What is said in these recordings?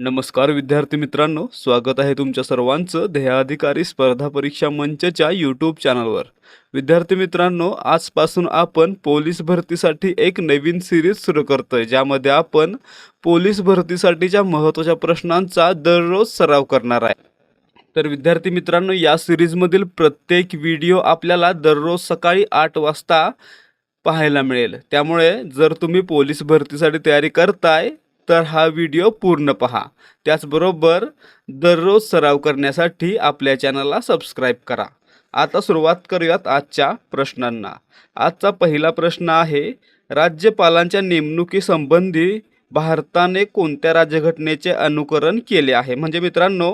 नमस्कार विद्यार्थी मित्रांनो स्वागत आहे तुमच्या सर्वांचं ध्येयाधिकारी स्पर्धा परीक्षा मंचच्या यूट्यूब चॅनलवर विद्यार्थी मित्रांनो आजपासून आपण पोलीस भरतीसाठी एक नवीन सिरीज सुरू करतोय ज्यामध्ये आपण पोलीस भरतीसाठीच्या महत्त्वाच्या प्रश्नांचा दररोज सराव करणार आहे. तर विद्यार्थी मित्रांनो या सिरीजमधील प्रत्येक व्हिडिओ आपल्याला दररोज सकाळी आठ वाजता पाहायला मिळेल. त्यामुळे जर तुम्ही पोलीस भरतीसाठी तयारी करताय तर हा व्हिडिओ पूर्ण पहा. त्याचबरोबर दररोज सराव करण्यासाठी आपल्या चॅनलला सबस्क्राईब करा. आता सुरुवात करूयात आजच्या प्रश्नांना. आजचा पहिला प्रश्न आहे राज्यपालांच्या नेमणुकीसंबंधी भारताने कोणत्या राज्यघटनेचे अनुकरण केले आहे? म्हणजे मित्रांनो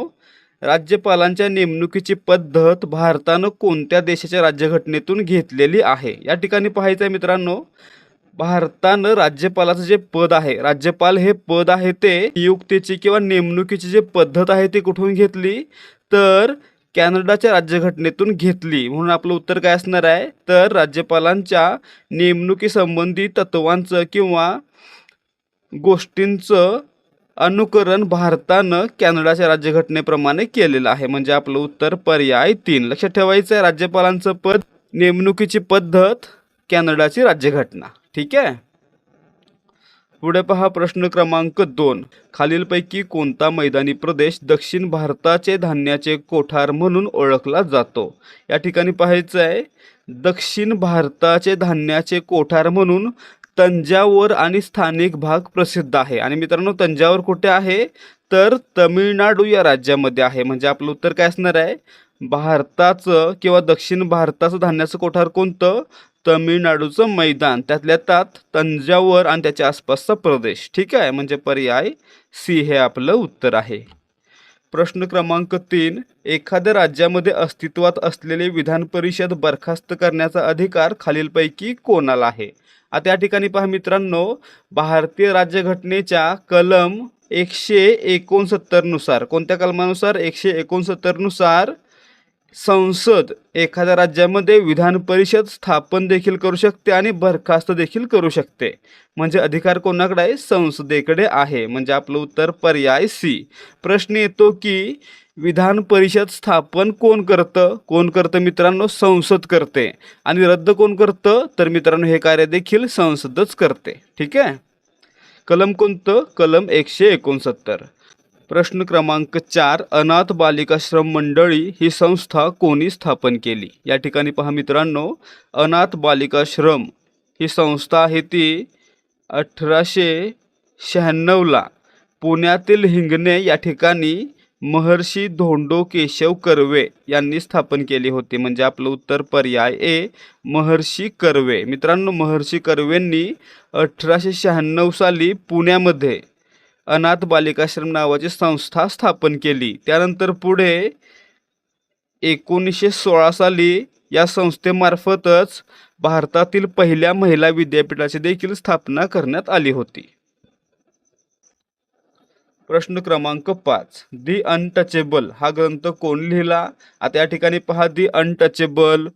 राज्यपालांच्या नेमणुकीची पद्धत भारतानं कोणत्या देशाच्या राज्यघटनेतून घेतलेली आहे? या ठिकाणी पाहायचं आहे मित्रांनो भारतानं राज्यपालाचं जे पद आहे राज्यपाल हे पद आहे ते नियुक्तीची किंवा नेमणुकीची जी पद्धत आहे ती कुठून घेतली? तर कॅनडाच्या राज्यघटनेतून घेतली. म्हणून आपलं उत्तर काय असणार आहे? तर राज्यपालांच्या नेमणुकीसंबंधी तत्वांचं किंवा गोष्टींचं अनुकरण भारतानं कॅनडाच्या राज्यघटनेप्रमाणे केलेलं आहे. म्हणजे आपलं उत्तर पर्याय तीन. लक्षात ठेवायचं आहे राज्यपालांचं पद नेमणुकीची पद्धत कॅनडाची राज्यघटना. ठीक आहे? पुढे पहा प्रश्न क्रमांक दोन. खालीलपैकी कोणता मैदानी प्रदेश दक्षिण भारताचे धान्याचे कोठार म्हणून ओळखला जातो? या ठिकाणी पाहायचं आहे दक्षिण भारताचे धान्याचे कोठार म्हणून तंजावर आणि स्थानिक भाग प्रसिद्ध आहे. आणि मित्रांनो तंजावर कुठे आहे? तर तमिळनाडू या राज्यामध्ये आहे. म्हणजे आपलं उत्तर काय असणार आहे? भारताचं किंवा दक्षिण भारताचं धान्याचं कोठार कोणतं? तमिळनाडूचं मैदान त्यातल्या त्यात तंजावर आणि त्याच्या आसपासचा प्रदेश. ठीक आहे? म्हणजे पर्याय सी हे आपलं उत्तर आहे. प्रश्न क्रमांक तीन एखाद्या राज्यामध्ये अस्तित्वात असलेले विधान परिषद बरखास्त करण्याचा अधिकार खालीलपैकी कोणाला आहे? आता या ठिकाणी पहा मित्रांनो भारतीय राज्यघटनेच्या कलम एकशे एकोणसत्तरनुसार कोणत्या कलमानुसार? एकशे एकोणसत्तरनुसार संसद एखाद्या राज्यामध्ये विधान परिषद स्थापन देखील करू शकते आणि बरखास्त देखील करू शकते. म्हणजे अधिकार कोणाकडे आहे? संसदेकडे आहे. म्हणजे आपलं उत्तर पर्याय सी. प्रश्न येतो की विधान परिषद स्थापन कोण करतं? कोण करतं मित्रांनो? संसद करते. आणि रद्द कोण करतं? तर मित्रांनो हे कार्य देखील संसदच करते. ठीक आहे? कलम कोणतं? कलम एकशे एकोणसत्तर. प्रश्न क्रमांक चार अनाथ बालिकाश्रम मंडळी ही संस्था कोणी स्थापन केली? या ठिकाणी पहा मित्रांनो अनाथ बालिकाश्रम ही संस्था आहे ती अठराशे शहाण्णवला पुण्यातील हिंगणे या ठिकाणी महर्षी धोंडो केशव कर्वे यांनी स्थापन केली होती. म्हणजे आपलं उत्तर पर्याय ए महर्षी कर्वे. मित्रांनो महर्षी कर्वेंनी अठराशे शहाण्णव साली पुण्यामध्ये अनाथ बालिकाश्रम नावाची संस्था स्थापन केली. त्यानंतर पुढे एकोणीसशे सोळा साली या संस्थेमार्फतच भारतातील पहिल्या महिला विद्यापीठाची देखील स्थापना करण्यात आली होती. प्रश्न क्रमांक पाच. दी अनटचेबल हा ग्रंथ कोण लिहिला? आता या ठिकाणी पहा. दी अनटचेबल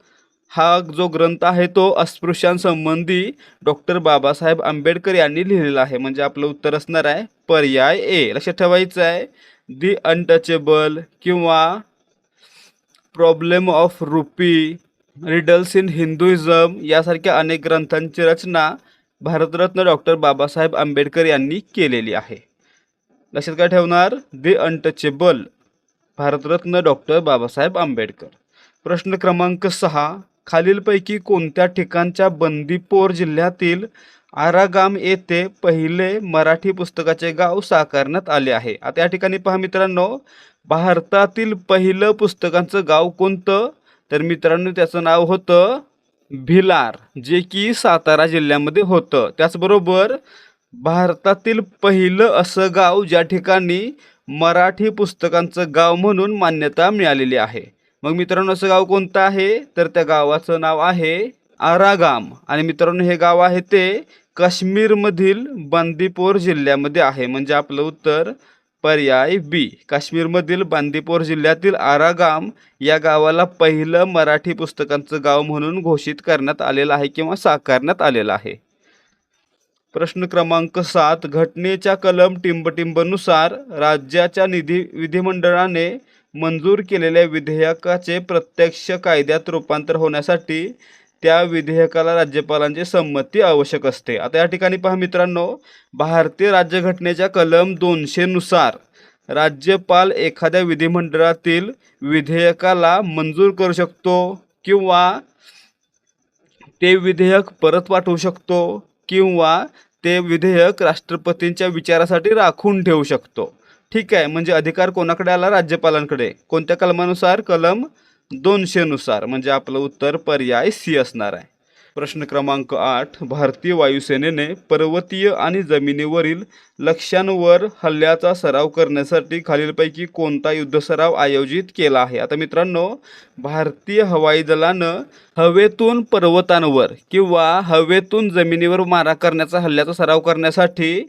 हा जो ग्रंथ आहे तो अस्पृश्यांसंबंधी डॉक्टर बाबासाहेब आंबेडकर यांनी लिहिलेला आहे. म्हणजे आपलं उत्तर असणार आहे पर्याय ए लक्षात ठेवायचं आहे दी अनटचेबल किंवा problem of rupee riddles in Hinduism यासारख्या अनेक ग्रंथांची रचना भारतरत्न डॉक्टर बाबासाहेब आंबेडकर यांनी केलेली आहे. लक्षात काय ठेवणार? The untouchable Bharat Ratna doctor Babasaheb Ambedkar. प्रश्न क्रमांक सहा. खालीलपैकी कोणत्या ठिकाणच्या बंदीपोर जिल्ह्यातील आरागाम येथे पहिले मराठी पुस्तकाचे गाव साकारण्यात आले आहे? आता या ठिकाणी पहा मित्रांनो भारतातील पहिलं पुस्तकांचं गाव कोणतं? तर मित्रांनो त्याचं नाव होतं भिलार जे की सातारा जिल्ह्यामध्ये होतं. त्याचबरोबर भारतातील पहिलं असं गाव ज्या ठिकाणी मराठी पुस्तकांचं गाव म्हणून मान्यता मिळालेली आहे. मग मित्रांनो असं गाव कोणतं आहे? तर त्या गावाचं नाव आहे आरागाम. आणि मित्रांनो हे गाव आहे ते काश्मीरमधील बांदीपोर जिल्ह्यामध्ये आहे. म्हणजे आपलं उत्तर पर्याय बी. काश्मीरमधील बांदीपोर जिल्ह्यातील आरागाम या गावाला पहिलं मराठी पुस्तकांचं गाव म्हणून घोषित करण्यात आलेलं आहे किंवा साकारण्यात आलेलं आहे. प्रश्न क्रमांक सात. घटनेच्या कलम टिंबटिंबनुसार राज्याच्या निधी विधिमंडळाने मंजूर केलेल्या विधेयकाचे प्रत्यक्ष कायद्यात रूपांतर होण्यासाठी त्या विधेयकाला राज्यपालांची संमती आवश्यक असते. आता या ठिकाणी पहा मित्रांनो भारतीय राज्यघटनेच्या कलम दोनशेनुसार राज्यपाल एखाद्या विधिमंडळातील विधेयकाला मंजूर करू शकतो किंवा ते विधेयक परत पाठवू शकतो किंवा ते विधेयक राष्ट्रपतींच्या विचारासाठी राखून ठेवू शकतो. ठीक आहे म्हणजे अधिकार कोणाकडे आला? राज्यपालांकडे. कोणत्या कलमानुसार? कलम दोनशेनुसार. म्हणजे आपलं उत्तर पर्याय सी असणार आहे. प्रश्न क्रमांक आठ भारतीय वायुसेनेने पर्वतीय आणि जमिनीवरील लक्ष्यांवर हल्ल्याचा सराव करण्यासाठी खालीलपैकी कोणता युद्धसराव आयोजित केला आहे? आता मित्रांनो भारतीय हवाई दलानं हवेतून पर्वतांवर किंवा हवेतून जमिनीवर मारा करण्याचा हल्ल्याचा सराव करण्यासाठी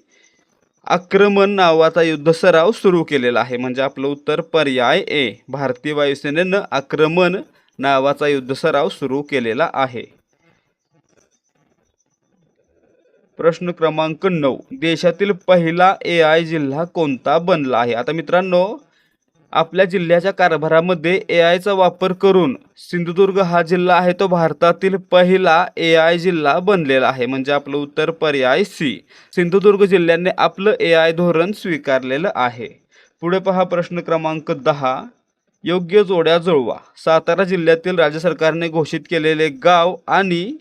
आक्रमण नावाचा युद्ध सराव सुरू केलेला आहे. म्हणजे आपलं उत्तर पर्याय ए. भारतीय वायुसेनेनं आक्रमण नावाचा युद्ध सराव सुरू केलेला आहे. प्रश्न क्रमांक नऊ. देशातील पहिला ए आय जिल्हा कोणता बनला आहे? आता मित्रांनो आपल्या जिल्ह्याच्या कारभारामध्ये ए आयचा वापर करून सिंधुदुर्ग हा जिल्हा आहे तो भारतातील पहिला ए आय जिल्हा बनलेला आहे. म्हणजे आपलं उत्तर पर्याय सी सिंधुदुर्ग जिल्ह्याने आपलं ए आय धोरण स्वीकारलेलं आहे. पुढे पहा प्रश्न क्रमांक दहा. योग्य जोड्या जुळवा. सातारा जिल्ह्यातील राज्य सरकारने घोषित केलेले गाव आणि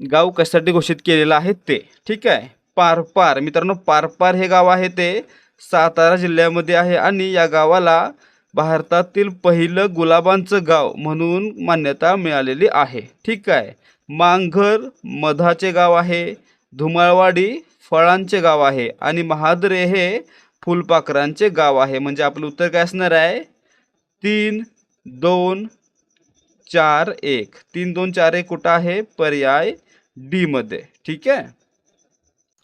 गाव कशासाठी घोषित केलेलं आहे ते. ठीक आहे. पारपार. मित्रांनो पारपार हे गाव आहे ते. सातारा जिल्ह्यामध्ये आहे आणि या गावाला भारतातील पहिलं गुलाबांचं गाव म्हणून मान्यता मिळालेली आहे. ठीक आहे. मांघर मधाचे गाव आहे धुमाळवाडी फळांचे गाव आहे आणि महादरे हे फुलपाखरांचे गाव आहे. म्हणजे आपलं उत्तर काय असणार आहे? तीन दोन चार एक. तीन दोन चार एक कुठं आहे? पर्याय डीमध्ये ठीक आहे?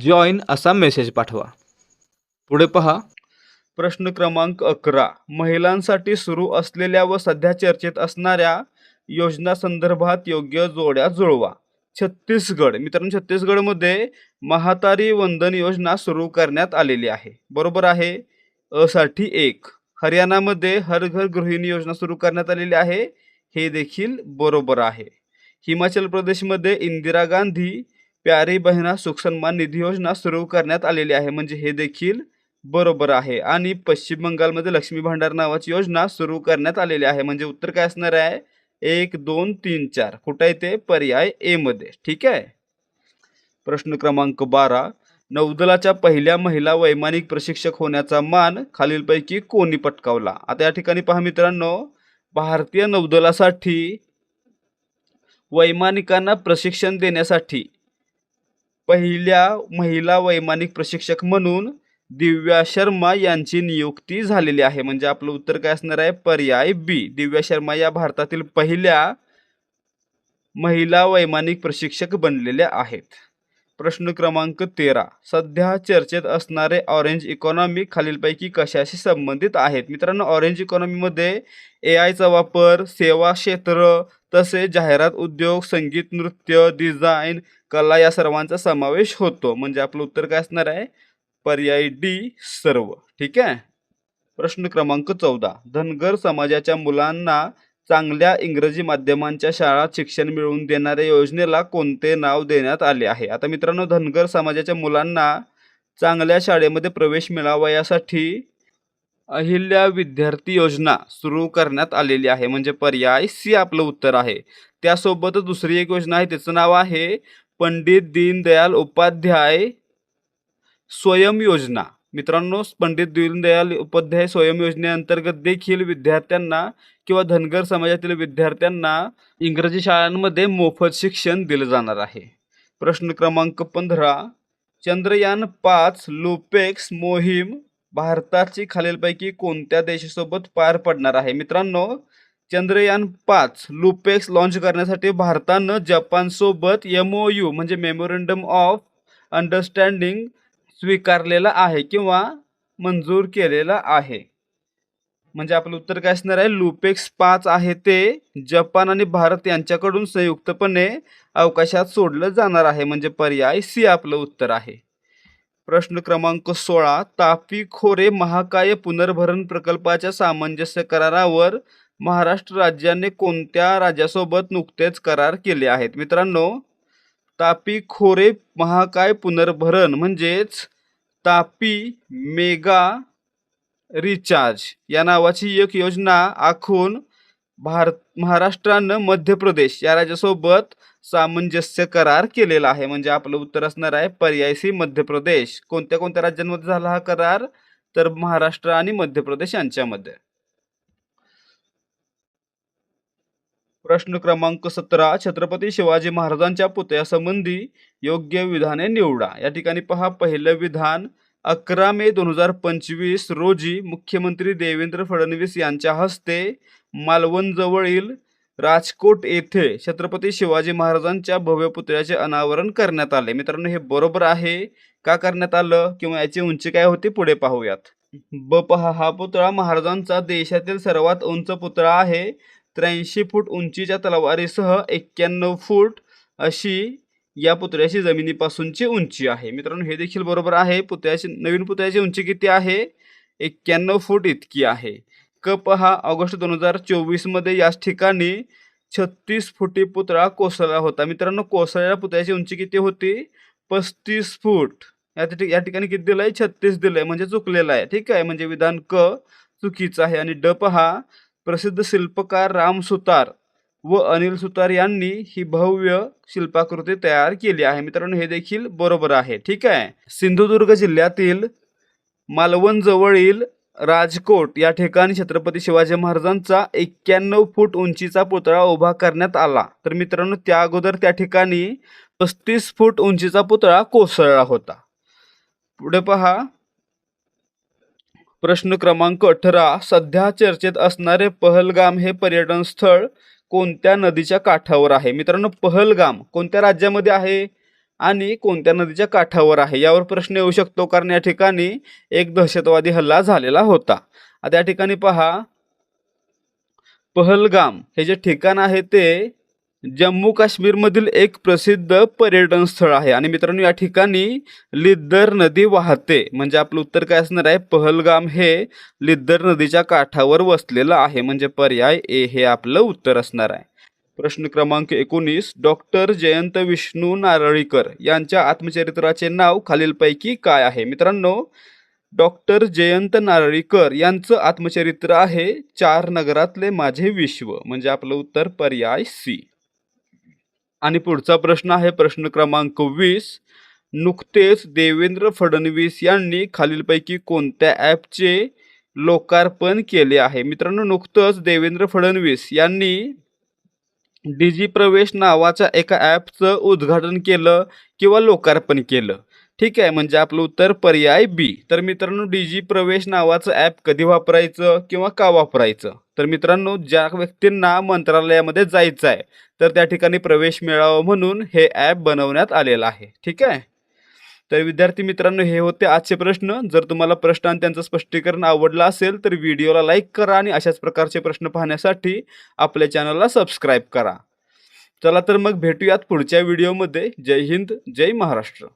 जॉईन असा मेसेज पाठवा. पुढे पहा. प्रश्न क्रमांक अकरा. महिलांसाठी सुरू असलेल्या व सध्या चर्चेत असणाऱ्या योजना संदर्भात योग्य जोड्या जुळवा. छत्तीसगड. मित्रांनो छत्तीसगडमध्ये महातारी वंदन योजना सुरू करण्यात आलेली आहे. बरोबर आहे? अ साठी एक. हरियाणामध्ये हर घर गृहिणी योजना सुरू करण्यात आलेली आहे. हे देखील बरोबर आहे. हिमाचल प्रदेशमध्ये इंदिरा गांधी प्यारी बहिणा सुख सन्मान निधी योजना सुरू करण्यात आलेली आहे. म्हणजे हे देखील बरोबर आहे. आणि पश्चिम बंगालमध्ये लक्ष्मी भांडार नावाची योजना सुरू करण्यात आलेली आहे. म्हणजे उत्तर काय असणार आहे? एक दोन तीन चार. कुठं आहे ते? पर्याय ए मध्ये. ठीक आहे? प्रश्न क्रमांक बारा. नौदलाच्या पहिल्या महिला वैमानिक प्रशिक्षक होण्याचा मान खालीलपैकी कोणी पटकावला? आता या ठिकाणी पहा मित्रांनो. भारतीय नौदलासाठी वैमानिकांना प्रशिक्षण देण्यासाठी पहिल्या महिला वैमानिक प्रशिक्षक म्हणून दिव्या शर्मा यांची नियुक्ती झालेली आहे. म्हणजे आपलं उत्तर काय असणार आहे? पर्याय बी. दिव्या शर्मा या भारतातील पहिल्या महिला वैमानिक प्रशिक्षक बनलेल्या आहेत. प्रश्न क्रमांक तेरा. सध्या चर्चेत असणारे ऑरेंज इकॉनॉमी खालीलपैकी कशाशी संबंधित आहेत? मित्रांनो ऑरेंज इकॉनॉमीमध्ये ए आयचा वापर सेवा क्षेत्र तसेच जाहिरात उद्योग संगीत नृत्य डिझाईन कला या सर्वांचा समावेश होतो. म्हणजे आपलं उत्तर काय असणार आहे? पर्याय डी सर्व. ठीक आहे? प्रश्न क्रमांक चौदा. धनगर समाजाच्या मुलांना चांगल्या इंग्रजी माध्यमांच्या शाळात शिक्षण मिळवून देणाऱ्या योजनेला कोणते नाव देण्यात आले आहे? आता मित्रांनो धनगर समाजाच्या मुलांना चांगल्या शाळेमध्ये प्रवेश मिळावा यासाठी अहिल्या विद्यार्थी योजना सुरू करण्यात आलेली आहे. म्हणजे पर्याय सी आपलं उत्तर आहे. त्यासोबतच दुसरी एक योजना आहे. त्याचं नाव आहे पंडित दीनदयाल उपाध्याय स्वयं योजना. मित्रांनो पंडित दीनदयाल उपाध्याय स्वयं योजनेअंतर्गत देखील विद्यार्थ्यांना किंवा धनगर समाजातील विद्यार्थ्यांना इंग्रजी शाळांमध्ये मोफत शिक्षण दिलं जाणार आहे. प्रश्न क्रमांक पंधरा. चंद्रयान पाच लोपेक्स मोहीम भारताची खालीलपैकी कोणत्या देशासोबत पार पडणार आहे? मित्रांनो चंद्रयान पाच लुपेक्स लॉन्च करण्यासाठी भारतानं जपानसोबत एम ओ यू म्हणजे मेमोरंडम ऑफ अंडरस्टँडिंग स्वीकारलेला आहे किंवा मंजूर केलेला आहे. म्हणजे आपलं उत्तर काय असणार आहे? लुपेक्स पाच आहे ते जपान आणि भारत यांच्याकडून संयुक्तपणे अवकाशात सोडलं जाणार आहे. म्हणजे पर्याय सी आपलं उत्तर आहे. प्रश्न क्रमांक सोळा तापी खोरे महाकाय पुनर्भरण प्रकल्पाच्या सामंजस्य करारावर महाराष्ट्र राज्याने कोणत्या राज्यासोबत नुकतेच करार केले आहेत? मित्रांनो तापी खोरे महाकाय पुनर्भरण म्हणजेच तापी मेगा रिचार्ज या नावाची एक योजना आखून भारत महाराष्ट्रानं मध्य प्रदेश या राज्यासोबत सामंजस्य करार केलेला आहे. म्हणजे आपलं उत्तर असणार आहे पर्याय सी मध्य प्रदेश. कोणत्या कोणत्या राज्यांमध्ये झाला हा करार? तर महाराष्ट्र आणि मध्य प्रदेश यांच्यामध्ये. प्रश्न क्रमांक सतरा छत्रपती शिवाजी महाराजांच्या पुतळ्यासंबंधी योग्य विधाने निवडा. या ठिकाणी पहा पहिलं विधान अकरा मे दोन हजार पंचवीस रोजी मुख्यमंत्री देवेंद्र फडणवीस यांच्या हस्ते मालवणजवळील राजकोट येथे छत्रपती शिवाजी महाराजांच्या भव्य पुतळ्याचे अनावरण करण्यात आले. मित्रांनो हे बरोबर आहे का करण्यात आलं किंवा याची उंची काय होती पुढे पाहूयात. बपहा हा पुतळा महाराजांचा देशातील सर्वात उंच पुतळा आहे. त्र्याऐंशी फूट उंचीच्या तलवारीसह एक्क्याण्णव फूट अशी या पुतळ्याची जमिनीपासूनची उंची आहे. मित्रांनो हे देखील बरोबर आहे. पुतळ्याची नवीन पुतळ्याची उंची किती आहे? एक्क्याण्णव फूट इतकी आहे. कप हा ऑगस्ट दोन हजार चोवीसमध्ये याच ठिकाणी छत्तीस फुटी पुतळा कोसळला होता. मित्रांनो कोसळलेल्या पुतळ्याची उंची किती होती? पस्तीस फूट. या या ठिकाणी किती दिलं आहे छत्तीस दिलं आहे म्हणजे चुकलेलं आहे. ठीक आहे? म्हणजे विधान क चुकीचं आहे. आणि डप हा प्रसिद्ध शिल्पकार राम सुतार व अनिल सुतार यांनी ही भव्य शिल्पाकृती तयार केली आहे. मित्रांनो हे देखील बरोबर आहे. ठीक आहे? सिंधुदुर्ग जिल्ह्यातील मालवण जवळील राजकोट या ठिकाणी छत्रपती शिवाजी महाराजांचा एक्क्याण्णव फूट उंचीचा पुतळा उभा करण्यात आला. तर मित्रांनो त्या अगोदर त्या ठिकाणी पस्तीस फूट उंचीचा पुतळा कोसळला होता. पुढे पहा. प्रश्न क्रमांक अठरा. सध्या चर्चेत असणारे पहलगाम हे पर्यटन स्थळ कोणत्या नदीच्या काठावर आहे? मित्रांनो पहलगाम कोणत्या राज्यामध्ये आहे? आणि कोणत्या नदीच्या काठावर आहे? यावर प्रश्न येऊ शकतो कारण या ठिकाणी एक दहशतवादी हल्ला झालेला होता. आता या ठिकाणी पहा. पहलगाम हे जे ठिकाण आहे ते जम्मू काश्मीरमधील एक प्रसिद्ध पर्यटन स्थळ आहे. आणि मित्रांनो या ठिकाणी लिद्दर नदी वाहते. म्हणजे आपलं उत्तर काय असणार आहे? पहलगाम हे लिद्दर नदीच्या काठावर वसलेलं आहे. म्हणजे पर्याय ए हे आपलं उत्तर असणार आहे. प्रश्न क्रमांक एकोणीस डॉक्टर जयंत विष्णू नारळीकर यांच्या आत्मचरित्राचे नाव खालीलपैकी काय आहे? मित्रांनो डॉक्टर जयंत नारळीकर यांचं आत्मचरित्र आहे चार नगरातले माझे विश्व म्हणजे आपलं उत्तर पर्याय सी आणि पुढचा प्रश्न आहे प्रश्न क्रमांक वीस. नुकतेच देवेंद्र फडणवीस यांनी खालीलपैकी कोणत्या ॲपचे लोकार्पण केले आहे? मित्रांनो नुकतंच देवेंद्र फडणवीस यांनी डीजी प्रवेश नावाच्या एका ॲपचं उद्घाटन केलं किंवा लोकार्पण केलं. ठीक आहे म्हणजे आपलं उत्तर पर्याय बी तर मित्रांनो डिजी प्रवेश नावाचं ॲप कधी वापरायचं किंवा का वापरायचं? तर मित्रांनो ज्या व्यक्तींना मंत्रालयामध्ये जायचं आहे तर त्या ठिकाणी प्रवेश मिळावा म्हणून हे ॲप बनवण्यात आलेलं आहे. ठीक आहे? तर विद्यार्थी मित्रांनो हे होते आजचे प्रश्न. जर तुम्हाला प्रश्न आणि त्यांचं स्पष्टीकरण आवडलं असेल तर व्हिडिओला लाईक करा आणि अशाच प्रकारचे प्रश्न पाहण्यासाठी आपल्या चॅनलला सबस्क्राईब करा. चला तर मग भेटूयात पुढच्या व्हिडिओमध्ये. जय हिंद जय महाराष्ट्र.